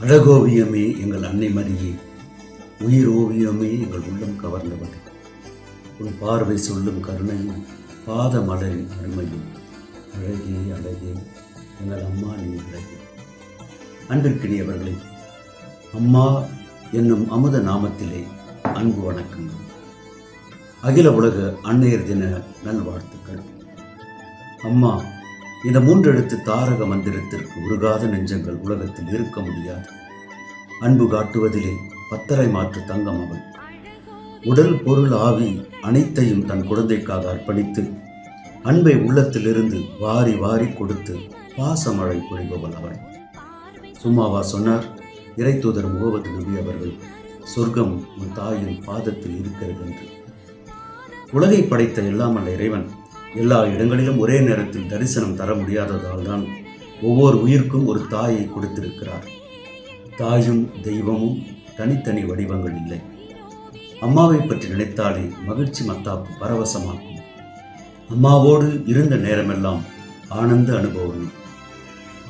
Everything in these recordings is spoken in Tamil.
அழகோவியமே எங்கள் அன்னை மதியே உயிர் ஓவியமே எங்கள் உள்ளம் கவர்ந்தவர் உன் பார்வை சொல்லும் கருணையும் பாத மலரின் அருமையும். அழகே அழகே எங்கள் அம்மா நீ அழகே. அன்பிற்கினியவர்களே அம்மா என்னும் அமுத நாமத்திலே அன்பு வணக்கங்கள் அகில உலக அன்னையர் தின நல்வாழ்த்துக்கள். அம்மா இந்த மூன்றெழுத்து தாரக மந்திரத்திற்கு உருகாத நெஞ்சங்கள் உலகத்தில் இருக்க முடியாது. அன்பு காட்டுவதிலே பத்தரை மாற்று தங்கம் அவள். உடல் பொருள் ஆவி அனைத்தையும் தன் குழந்தைக்காக அர்ப்பணித்து அன்பை உள்ளத்திலிருந்து வாரி வாரி கொடுத்து பாசமழை பொழிபவள் அவள். சும்மாவா சொன்னார் இறைத்தூதர் முகமது நபி அவர்கள் சொர்க்கம் உன் தாயின் பாதத்தில் இருக்கிறது என்று. உலகை படைத்த எல்லாமல்ல இறைவன். எல்லா இடங்களிலும் ஒரே நேரத்தில் தரிசனம் தர முடியாததால் தான் ஒவ்வொரு உயிர்க்கும் ஒரு தாயை கொடுத்திருக்கிறார். தாயும் தெய்வமும் தனித்தனி வடிவங்கள் இல்லை. அம்மாவை பற்றி நினைத்தாலே மகிழ்ச்சி மத்தாப்பு பரவசமாக்கும். அம்மாவோடு இருந்த நேரமெல்லாம் ஆனந்த அனுபவமே.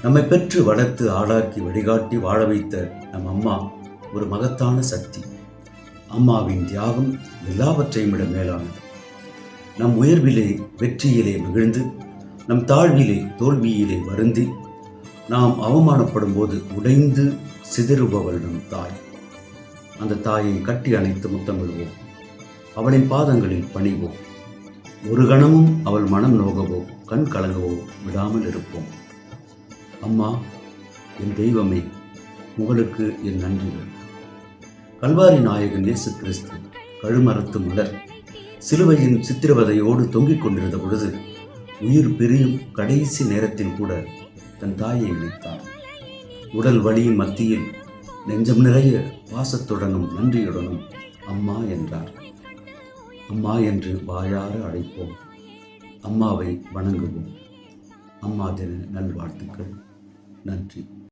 நம்மை பெற்று வளர்த்து ஆளாக்கி வழிகாட்டி வாழ வைத்த நம் அம்மா ஒரு மகத்தான சக்தி. அம்மாவின் தியாகம் எல்லாவற்றையும் விட மேலானது. நம் உயர்விலே வெற்றியிலே மகிழ்ந்து நம் தாழ்விலே தோல்வியிலே வருந்தி நாம் அவமானப்படும் போது உடைந்து சிதறுபவள் நம் தாய். அந்த தாயை கட்டி அணைத்து முத்தமிடுவோம். அவளின் பாதங்களில் பணிவோம். ஒரு கணமும் அவள் மனம் நோகவோ கண் கலங்கவோ விடாமல் இருப்போம். அம்மா என் தெய்வமே உங்களுக்கு என் நன்றிகள். கல்வாரி நாயகன் இயேசு கிறிஸ்து கழுமரத்து மலர். சிலுவையின் சித்திரவதையோடு தொங்கிக் கொண்டிருந்த பொழுது உயிர் பிரியும் கடைசி நேரத்தில் கூட தன் தாயை இணைத்தார் உடல் வழியின் மத்தியில் நெஞ்சம் நிறைய பாசத்துடனும் நன்றியுடனும் அம்மா என்றார். அம்மா என்று வாயார அழைப்போம். அம்மாவை வணங்குவோம். அம்மா தின நல்வாழ்த்துக்கள். நன்றி.